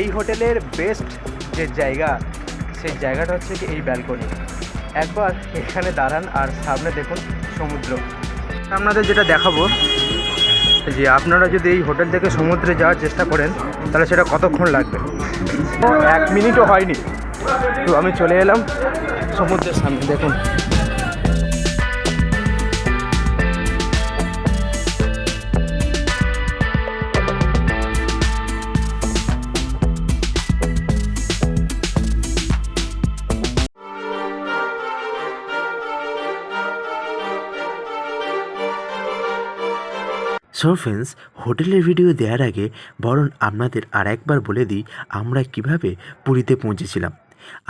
এই হোটেলের বেস্ট যে জায়গা, সেই জায়গাটা হচ্ছে কি এই ব্যালকনি একবার এখানে দাঁড়ান আর সামনে দেখুন সমুদ্র। আপনাদের যেটা দেখাবো, যে আপনারা যদি এই হোটেল থেকে সমুদ্রে যাওয়ার চেষ্টা করেন, তাহলে সেটা কতক্ষণ লাগবে? এক মিনিটও হয়নি। তো আমি চলে এলাম সমুদ্রের সামনে, দেখুন। সো ফ্রেন্ডস হোটেলের ভিডিও দেওয়ার আগে বরং আপনাদের আর একবার বলে দিই, আমরা কীভাবে পুরীতে পৌঁছেছিলাম।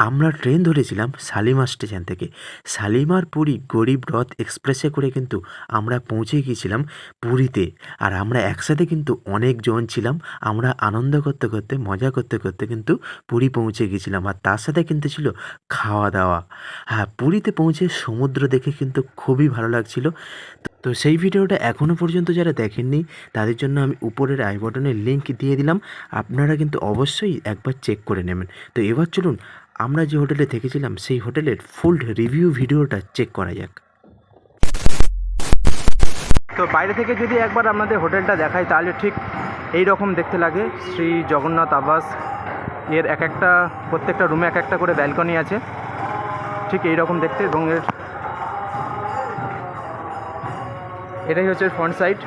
আমরা ট্রেন ধরেছিলাম শালিমার স্টেশন থেকে। শালিমার পুরী গরিব রথ এক্সপ্রেসে করে কিন্তু আমরা পৌঁছে গিয়েছিলাম পুরীতে। আর আমরা একসাথে কিন্তু অনেকজন ছিলাম। আমরা আনন্দ করতে করতে, মজা করতে করতে কিন্তু পুরী পৌঁছে গিয়েছিলাম। আর তার সাথে কিন্তু ছিল খাওয়া দাওয়া। হ্যাঁ পুরীতে পৌঁছে সমুদ্র দেখে কিন্তু খুবই ভালো লাগছিল। তো সেই ভিডিওটা এখনও পর্যন্ত যারা দেখেননি, তাদের জন্য আমি উপরের আই বটনের লিঙ্ক দিয়ে দিলাম। আপনারা কিন্তু অবশ্যই একবার চেক করে নেবেন। তো এবার চলুন, আমরা যে হোটেলে থেকেছিলাম, সেই হোটেলের ফুল রিভিউ ভিডিওটা চেক করা যাক। তো বাইরে থেকে যদি একবার আমাদের হোটেলটা দেখাই, তাহলে ঠিক এই রকম দেখতে লাগে। শ্রী জগন্নাথ আবাস, এর এক একটা, প্রত্যেকটা রুমে এক একটা করে ব্যালকনি আছে। ঠিক এই রকম দেখতে এবং এর এটাই হচ্ছে ফ্রন্ট সাইড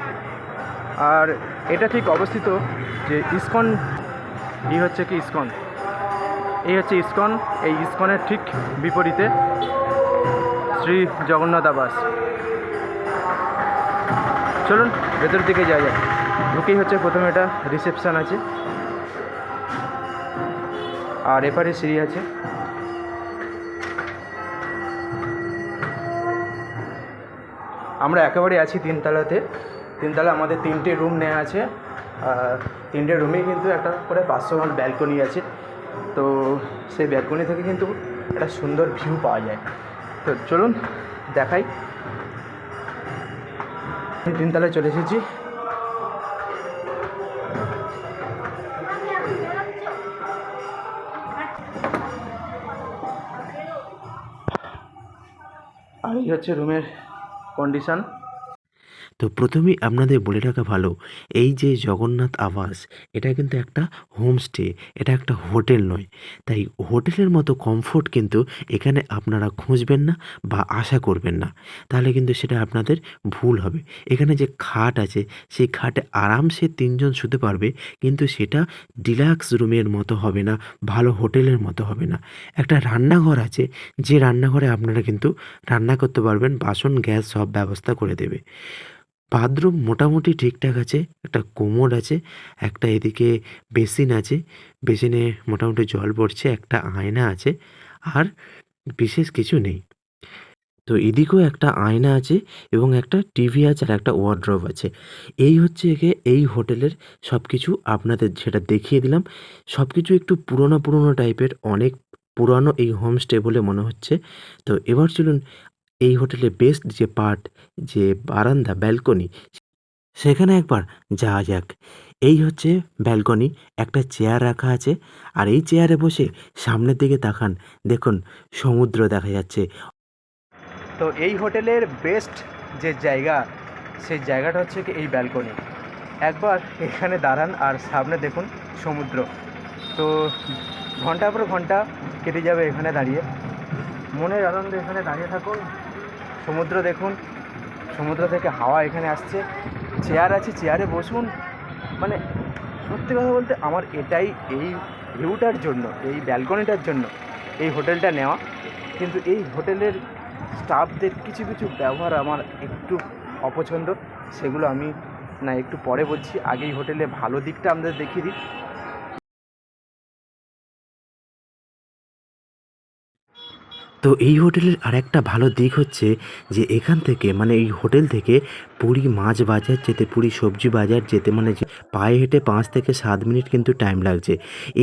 আর এটা ঠিক অবস্থিত যে ইসকন, এই হচ্ছে কি ইসকন? এই হচ্ছে ইসকন, এই ইসকনের ঠিক বিপরীতে শ্রী জগন্নাথ আবাস। চলুন ভেতর দিকে যাওয়া যাক। ঢুকেই হচ্ছে প্রথমে এটা রিসেপশান আছে। আর এপারে সিঁড়ি আছে। আমরা একেবারে আছি তিনতলাতে। তিনতলা আমাদের তিনটে রুম নেওয়া আছে। তিনটে রুমে কিন্তু একটা করে পাঁচশো ওয়াট ব্যালকনি আছে। তো সেই ব্যালকনি থেকে কিন্তু একটা সুন্দর ভিউ পাওয়া যায়। তো চলুন দেখাই। তিনতলায় চলে এসেছি। আর এই হচ্ছে রুমের कंडीशन তো প্রথমেই আপনাদের বলে রাখা ভালো, এই যে জগন্নাথ আবাস, এটা কিন্তু একটা হোমস্টে এটা একটা হোটেল নয়। তাই হোটেলের মতো কমফোর্ট কিন্তু এখানে আপনারা খুঁজবেন না বা আশা করবেন না। তাহলে কিন্তু সেটা আপনাদের ভুল হবে। এখানে যে খাট আছে, সেই খাটে আরামসে তিনজন শুতে পারবে, কিন্তু সেটা ডিলাক্স রুমের মতো হবে না, ভালো হোটেলের মতো হবে না। একটা রান্নাঘর আছে, যে রান্নাঘরে আপনারা কিন্তু রান্না করতে পারবেন, বাসন, গ্যাস সব ব্যবস্থা করে দেবে। বাথরুম মোটামুটি ঠিকঠাক আছে, একটা কোমর আছে, একটা এদিকে বেসিন আছে, বেসিনে মোটামুটি জল পড়ছে, একটা আয়না আছে, আর বিশেষ কিছু নেই। তো এদিকেও একটা আয়না আছে এবং একটা টিভি আছে আর একটা ওয়ার্ড্রোব আছে। এই হচ্ছে একে এই হোটেলের সব কিছু আপনাদের যেটা দেখিয়ে দিলাম। সব কিছু একটু পুরনো পুরনো টাইপের অনেক পুরানো এই হোমস্টে বলে মনে হচ্ছে। তো এবার চলুন এই হোটেলে বেস্ট যে পার্ট যে বারান্দা ব্যালকনি সেখানে একবার যাওয়া যাক। এই হচ্ছে ব্যালকনি একটা চেয়ার রাখা আছে। আর এই চেয়ারে বসে সামনের দিকে তাকান। দেখুন, সমুদ্র দেখা যাচ্ছে। তো এই হোটেলের বেস্ট যে জায়গা, সেই জায়গাটা হচ্ছে কি এই ব্যালকনি একবার এখানে দাঁড়ান আর সামনে দেখুন সমুদ্র। তো ঘণ্টার পর ঘণ্টা কেটে যাবে এখানে দাঁড়িয়ে। মনের আনন্দে এখানে দাঁড়িয়ে থাকুন। সমুদ্র দেখুন, সমুদ্র থেকে হাওয়া এখানে আসছে। চেয়ার আছে, চেয়ারে বসুন। মানে সত্যি কথা বলতে আমার এটাই এই ভিউটার জন্য, এই ব্যালকনিটার জন্য এই হোটেলটা নেওয়া। কিন্তু এই হোটেলের স্টাফদের কিছু কিছু ব্যবহার আমার একটু অপছন্দ। সেগুলো আমি না, একটু পরে বলছি। আগেই হোটেলে ভালো দিকটা আমাদের দেখিয়ে দিই। তো এই হোটেলের আরেকটা ভালো দিক হচ্ছে যে এখান থেকে মানে এই হোটেল থেকে পুরী মাছ বাজার যেতে, পুরী সবজি বাজার যেতে মানে পায়ে হেঁটে পাঁচ থেকে সাত মিনিট কিন্তু টাইম লাগছে।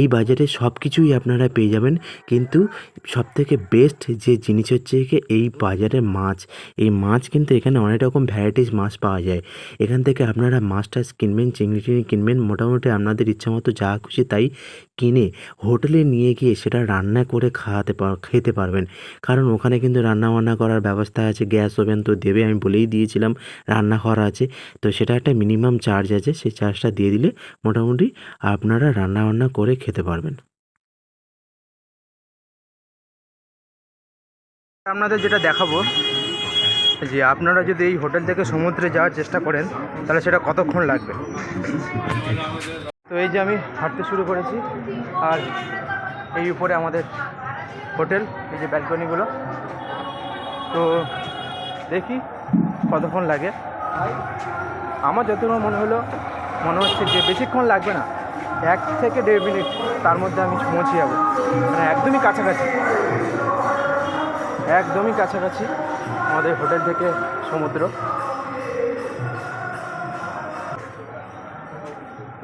এই বাজারে সব কিছুই আপনারা পেয়ে যাবেন, কিন্তু সবথেকে বেস্ট যে জিনিস হচ্ছে কি এই বাজারে মাছ। এই মাছ কিন্তু এখানে অনেক রকম ভ্যারাইটিস মাছ পাওয়া যায়। এখান থেকে আপনারা মাছ টাছ কিনবেন, চিংড়ি টিংড়ি কিনবেন, মোটামুটি আপনাদের ইচ্ছা মতো যা খুশি তাই কিনে হোটেলে নিয়ে গিয়ে সেটা রান্না করে খাওয়াতে খেতে পারবেন। কারণ ওখানে কিন্তু রান্না বান্না করার ব্যবস্থা আছে, গ্যাস ওভেন তো দেবে, আমি বলেই দিয়েছিলাম রান্না করা আছে। তো সেটা একটা মিনিমাম চার্জ আছে, সেই চার্জটা দিয়ে দিলে মোটামুটি আপনারা রান্না বান্না করে খেতে পারবেন। আপনাদের যেটা দেখাবো, যে আপনারা যদি এই হোটেল থেকে সমুদ্রে যাওয়ার চেষ্টা করেন, তাহলে সেটা কতক্ষণ লাগবে? তো এই যে আমি হাঁটতে শুরু করেছি, আর এই উপরে আমাদের হোটেল, এই যে ব্যালকনিগুলো। তো দেখি কতক্ষণ লাগে। আমার যতক্ষণ মনে হলো, মনে হচ্ছে যে বেশিক্ষণ লাগবে না। এক থেকে দেড় মিনিট তার মধ্যে আমি পৌঁছে যাব। মানে একদমই কাছাকাছি। একদমই কাছাকাছি আমাদের হোটেল থেকে সমুদ্র।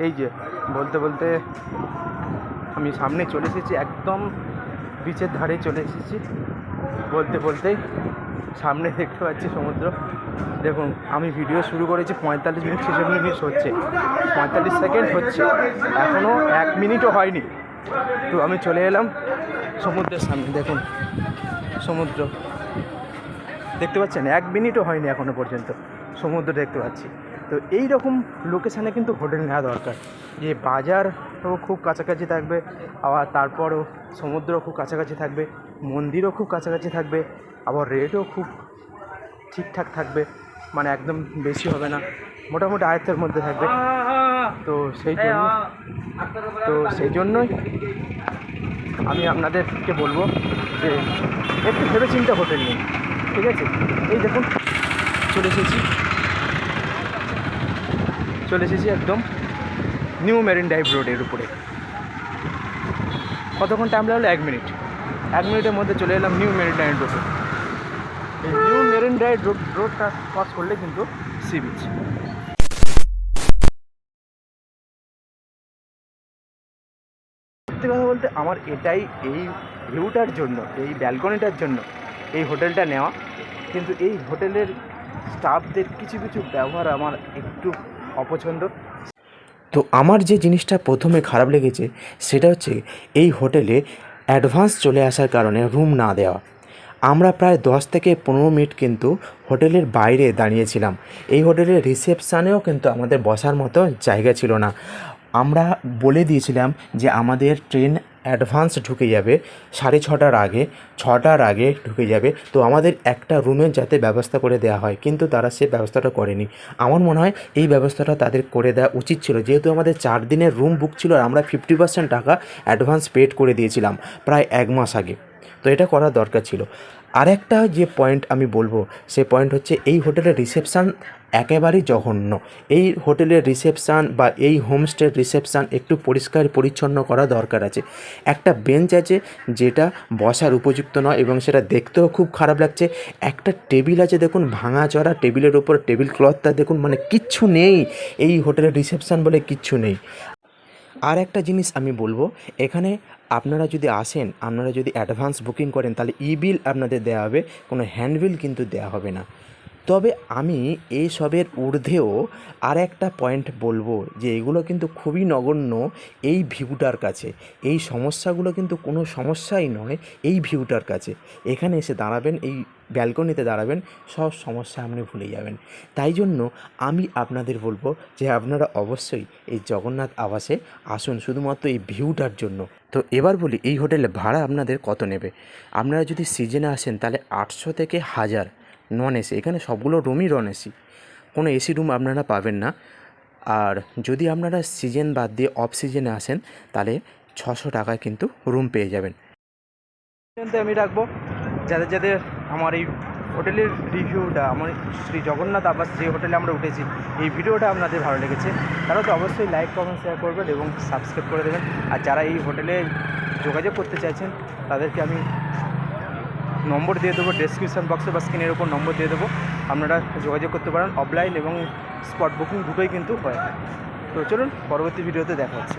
এই যে, বলতে বলতে আমি সামনে চলে এসেছি একদম বিচের ধারে চলে এসেছি। বলতে বলতেই সামনে দেখতে পাচ্ছি সমুদ্র। দেখুন, আমি ভিডিও শুরু করেছি পঁয়তাল্লিশ মিনিট ছেষট্টি মিনিট হচ্ছে। পঁয়তাল্লিশ সেকেন্ড হচ্ছে। এখনও এক মিনিটও হয়নি। তো আমি চলে এলাম সমুদ্রের সামনে। দেখুন, সমুদ্র। দেখতে পাচ্ছেন, এক মিনিটও হয়নি এখনও পর্যন্ত। সমুদ্র দেখতে পাচ্ছি। তো এই রকম লোকেশানে কিন্তু হোটেল নেওয়া দরকার। যে বাজারও খুব কাছাকাছি থাকবে, আবার তারপরও সমুদ্র খুব কাছাকাছি থাকবে মন্দিরও খুব কাছাকাছি থাকবে আবার রেটও খুব ঠিকঠাক থাকবে মানে একদম বেশি হবে না মোটামুটি আয়ত্তের মধ্যে থাকবে। তো সেই জন্য তো সেই জন্যই আমি আপনাদেরকে বলব যে একটু ভেবে চিন্তে হোটেল নিন ঠিক আছে? এই দেখুন চলে এসেছি। চলে এসেছি একদম নিউ মেরিন ড্রাইভ রোডের উপরে। কতক্ষণ টাইম লাগল? এক মিনিট এক মিনিটের মধ্যে চলে এলাম নিউ মেরিন ড্রাইভ রোডে এই নিউ মেরিন ড্রাইভ রোড রোডটা ক্রস করলে কিন্তু সি বিচ সত্যি কথা বলতে আমার এটাই এই ভিউটার জন্য, এই ব্যালকনিটার জন্য, এই হোটেলটা নেওয়া। কিন্তু এই হোটেলের স্টাফদের কিছু কিছু ব্যবহার আমার একটু অপছন্দ। তো আমার যে জিনিসটা প্রথমে খারাপ লেগেছে, সেটা হচ্ছে এই হোটেলে অ্যাডভান্স চলে আসার কারণে রুম না দেওয়া। আমরা প্রায় দশ থেকে পনেরো মিনিট কিন্তু হোটেলের বাইরে দাঁড়িয়েছিলাম। এই হোটেলের রিসেপশানেও কিন্তু আমাদের বসার মতো জায়গা ছিল না। আমরা বলে দিয়েছিলাম যে আমাদের ট্রেন অ্যাডভান্স ঢুকে যাবে, সাড়ে ছটার আগে ছটার আগে ঢুকে যাবে। তো আমাদের একটা রুমের যাতে ব্যবস্থা করে দেওয়া হয়, কিন্তু তারা সে ব্যবস্থাটা করেনি। আমার মনে হয় এই ব্যবস্থাটা তাদের করে দেওয়া উচিত ছিল। যেহেতু আমাদের চার দিনের রুম বুক ছিল আর আমরা ফিফটি পার্সেন্ট টাকা অ্যাডভান্স পেড করে দিয়েছিলাম প্রায় এক মাস আগে। তো এটা করা দরকার ছিল। আরেকটা যে পয়েন্ট আমি বলব, সে পয়েন্ট হচ্ছে এই হোটেলের রিসেপশান একেবারেই জঘন্য। এই হোটেলের রিসেপশান বা এই হোমস্টের রিসেপশান একটু পরিষ্কার পরিচ্ছন্ন করা দরকার আছে। একটা বেঞ্চ আছে যেটা বসার উপযুক্ত নয় এবং সেটা দেখতেও খুব খারাপ লাগছে। একটা টেবিল আছে দেখুন ভাঙা চড়া টেবিলের উপর টেবিল ক্লথটা দেখুন মানে কিচ্ছু নেই। এই হোটেলের রিসেপশান বলে কিচ্ছু নেই। আর একটা জিনিস আমি বলব, এখানে আপনারা যদি আসেন, আপনারা যদি অ্যাডভান্স বুকিং করেন, তাহলে ই বিল আপনাদের দেওয়া হবে, কোনো হ্যান্ড বিল কিন্তু দেওয়া হবে না। তবে আমি এই সবের ঊর্ধ্বেও আর একটা পয়েন্ট বলব যে এগুলো কিন্তু খুবই নগণ্য এই ভিউটার কাছে। এই সমস্যাগুলো কিন্তু কোনো সমস্যাই নয় এই ভিউটার কাছে। এখানে এসে দাঁড়াবেন, এই ব্যালকনিতে দাঁড়াবেন, সব সমস্যা আপনি ভুলে যাবেন। তাই জন্য আমি আপনাদের বলব যে আপনারা অবশ্যই এই জগন্নাথ আবাসে আসুন শুধুমাত্র এই ভিউটার জন্য। তো এবার বলি, এই হোটেলে ভাড়া আপনাদের কত নেবে? আপনারা যদি সিজনে আসেন তাহলে আটশো থেকে হাজার নন এসি এখানে সবগুলো রুমই নন এসি কোনো এসি রুম আপনারা পাবেন না। আর যদি আপনারা সিজন বাদ দিয়ে অফ সিজনে আসেন, তাহলে ছশো টাকায় কিন্তু রুম পেয়ে যাবেন। আমি রাখব। যাদের যাতে আমার এই হোটেলের রিভিউটা আমার শ্রী জগন্নাথ আবাস যে হোটেলে আমরা উঠেছি, এই ভিডিওটা আপনাদের ভালো লেগেছে, তারা তো অবশ্যই লাইক কমেন্ট শেয়ার করবেন এবং সাবস্ক্রাইব করে দেবেন। আর যারা এই হোটেলে যোগাযোগ করতে চাইছেন, তাদেরকে আমি নম্বর দিয়ে দেবো ডেসক্রিপশান বক্সে বা স্ক্রিনের উপর নম্বর দিয়ে দেবো। আপনারা যোগাযোগ করতে পারেন অফলাইন এবং স্পট বুকিং দুটোই কিন্তু হয়। তো চলুন, পরবর্তী ভিডিওতে দেখা হচ্ছে।